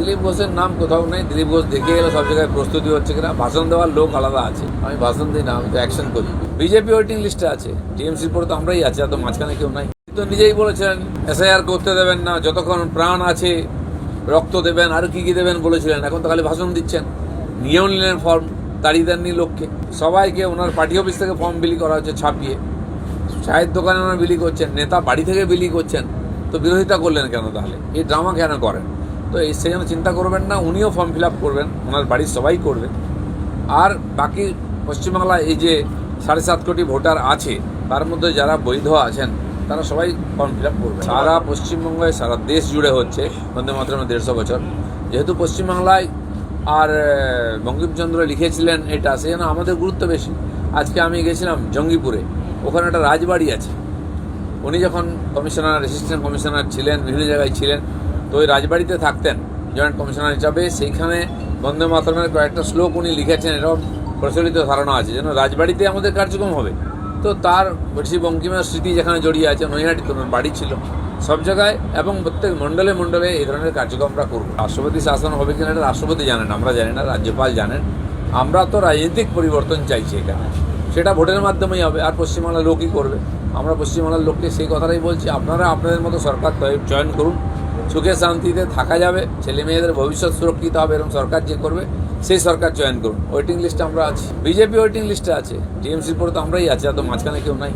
দিলীপ ঘোষের নাম কোথাও নেই। দিলীপ ঘোষ দেখে গেলে সব জায়গায় প্রস্তুতি হচ্ছে কিনা। ভাষণ দেওয়ার লোক আলাদা আছে। আমি ভাষণ দিই না, আমি তো অ্যাকশন করি। বিজেপি ওয়েটিং লিস্টে আছে। টিএমসির পরে তো আমরাই আছি আর তো মাঝখানে কেউ নাই। তো নিজেই বলেছেন এসআইআর করতে দেবেন না, যতক্ষণ প্রাণ আছে, রক্ত দেবেন, আর কি কি দেবেন বলেছিলেন, এখন তো খালি ভাষণ দিচ্ছেন। নিয়েও নিলেন ফর্ম দাঁড়িয়ে দেননি লোককে। সবাইকে ওনার পার্টি অফিস থেকে ফর্ম বিলি করা হচ্ছে ছাপিয়ে। চায়ের দোকানে ওনারা বিলি করছেন, নেতা বাড়ি থেকে বিলি করছেন। তো বিরোধিতা করলেন কেন তাহলে? এই ড্রামা কেন করেন? তো এই সে যেন চিন্তা করবেন না, উনিও ফর্ম ফিল আপ করবেন, ওনার বাড়ির সবাই করবে। আর বাকি পশ্চিমবাংলায় এই যে সাড়ে সাত কোটি ভোটার আছে, তার মধ্যে যারা বৈধ আছেন, তারা সবাই ফর্ম ফিল আপ করবে। সারা পশ্চিমবঙ্গে সারা দেশ জুড়ে হচ্ছে, বন্দে মাতরমে দেড়শো বছর। যেহেতু পশ্চিমবাংলায় আর বঙ্কিমচন্দ্র লিখেছিলেন এটা, সেই জন্য আমাদের গুরুত্ব বেশি। আজকে আমি গেছিলাম জঙ্গিপুরে, ওখানে একটা রাজবাড়ি আছে। উনি যখন কমিশনার অ্যাসিস্ট্যান্ট কমিশনার ছিলেন, বিভিন্ন জায়গায় ছিলেন তো ওই রাজবাড়িতে থাকতেন জয়েন্ট কমিশনার হিসাবে। সেইখানে বন্দে মাতরমের কয়েকটা শ্লোক উনি লিখেছেন এরকম প্রচলিত ধারণা আছে, যেন রাজবাড়িতে আমাদের কার্যক্রম হবে। তো তার বলছি বঙ্কিমের স্মৃতি যেখানে জড়িয়ে আছে, নৈহাটি তো ওনার বাড়ি ছিল, সব জায়গায় এবং প্রত্যেক মণ্ডলে মণ্ডলে এই ধরনের কার্যক্রম আমরা করব। রাষ্ট্রপতি শাসন হবে কিনা এটা রাষ্ট্রপতি জানেন আমরা জানি না, রাজ্যপাল জানেন। আমরা তো রাজনৈতিক পরিবর্তন চাইছি এখানে। সেটা ভোটের মাধ্যমেই হবে, আর পশ্চিমবাংলার লোকই করবে। আমরা পশ্চিমবাংলার লোককে সেই কথাটাই বলছি, আপনারা আপনাদের মতো সরকার চয়ন করুন। সুখে শান্তিতে থাকা যাবে, ছেলে মেয়েদের ভবিষ্যৎ সুরক্ষিত হবে এরকম সরকার যে করবে, সেই সরকার জয়েন করুন। ওয়েটিং লিস্টে আমরা আছি। বিজেপি ওয়েটিং লিস্টে আছে। টিএমসির পরে তো আমরাই আছি, আর তো মাঝখানে কেউ নাই।